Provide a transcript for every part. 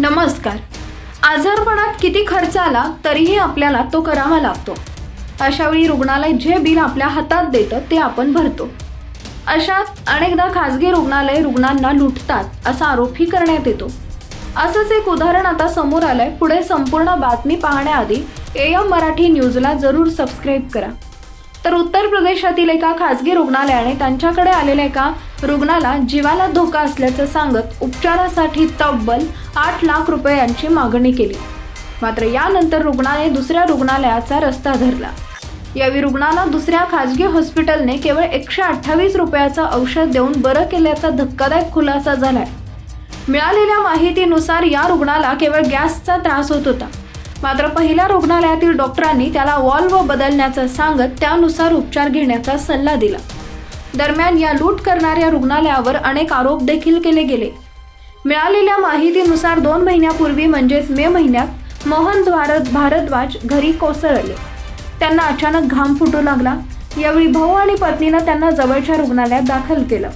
नमस्कार. आजारपणात किती खर्च आला तरीही आपल्याला तो करावा लागतो. अशावेळी रुग्णालय जे बिल आपल्या हातात देतं ते आपण भरतो. अशात अनेकदा खाजगी रुग्णालय रुग्णांना लुटतात असा आरोपही करण्यात येतो. असंच एक उदाहरण आता समोर आलंय. पुढे संपूर्ण बातमी पाहण्याआधी एम मराठी न्यूजला जरूर सबस्क्राईब करा. तर उत्तर प्रदेशातील एका खासगी रुग्णालयाने त्यांच्याकडे आलेल्या एका रुग्णाला जीवाला धोका असल्याचं सांगत उपचारासाठी तब्बल आठ लाख रुपयांची मागणी केली. मात्र यानंतर रुग्णाने दुसऱ्या रुग्णालयाचा रस्ता धरला. यावेळी रुग्णाला दुसऱ्या खाजगी हॉस्पिटलने केवळ एकशे अठ्ठावीस रुपयाचं औषध देऊन बरं केल्याचा धक्कादायक खुलासा झालाय. मिळालेल्या माहितीनुसार या रुग्णाला केवळ गॅसचा त्रास होत होता. मात्र पहिल्या रुग्णालयातील डॉक्टरांनी त्याला वॉल्व बदलण्याचं सांगत त्यानुसार उपचार घेण्याचा सल्ला दिला. दरम्यान या लूट करणाऱ्या रुग्णालयावर अनेक आरोप देखील केले गेले. मिळालेल्या माहितीनुसार दोन महिन्यापूर्वी म्हणजेच मे महिन्यात मोहन भारत भारद्वाज घरी कोसळले. त्यांना अचानक घाम फुटू लागला. यावेळी भाऊ आणि पत्नीनं त्यांना जवळच्या रुग्णालयात दाखल केलं.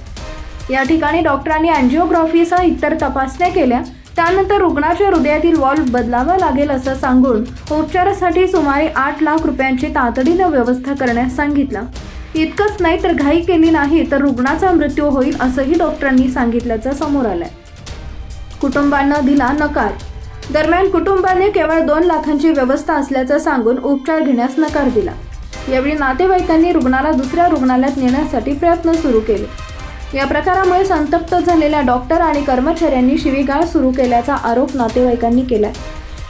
या ठिकाणी डॉक्टरांनी अँजिओग्राफीसह इतर तपासण्या केल्या. त्यानंतर रुग्णाच्या हृदयातील वॉल्व बदलावा लागेल असं सांगून उपचारासाठी सुमारे आठ लाख रुपयांची तातडीनं व्यवस्था करण्यास सांगितलं. इतकंच नाही तर घाई केली नाही तर रुग्णाचा मृत्यू होईल असंही डॉक्टरांनी सांगितल्याचं समोर आलंय. कुटुंबांना दिला नकार. दरम्यान कुटुंबाने केवळ दोन लाखांची व्यवस्था असल्याचं सांगून उपचार घेण्यास नकार दिला. यावेळी नातेवाईकांनी रुग्णाला दुसऱ्या रुग्णालयात नेण्यासाठी प्रयत्न सुरू केले. या प्रकारामुळे संतप्त झालेल्या डॉक्टर आणि कर्मचाऱ्यांनी शिवीगाळ सुरू केल्याचा आरोप नातेवाईकांनी केलाय.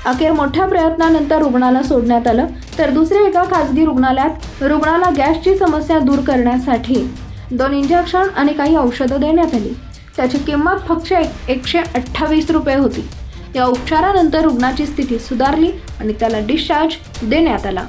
अखेर मोठ्या प्रयत्नानंतर रुग्णाला सोडण्यात आलं तर दुसऱ्या एका खासगी रुग्णालयात रुग्णाला गॅसची समस्या दूर करण्यासाठी दोन इंजेक्शन आणि काही औषधं देण्यात आली. त्याची किंमत फक्त एक एकशे अठ्ठावीस रुपये होती. या उपचारानंतर रुग्णाची स्थिती सुधारली आणि त्याला डिस्चार्ज देण्यात आला.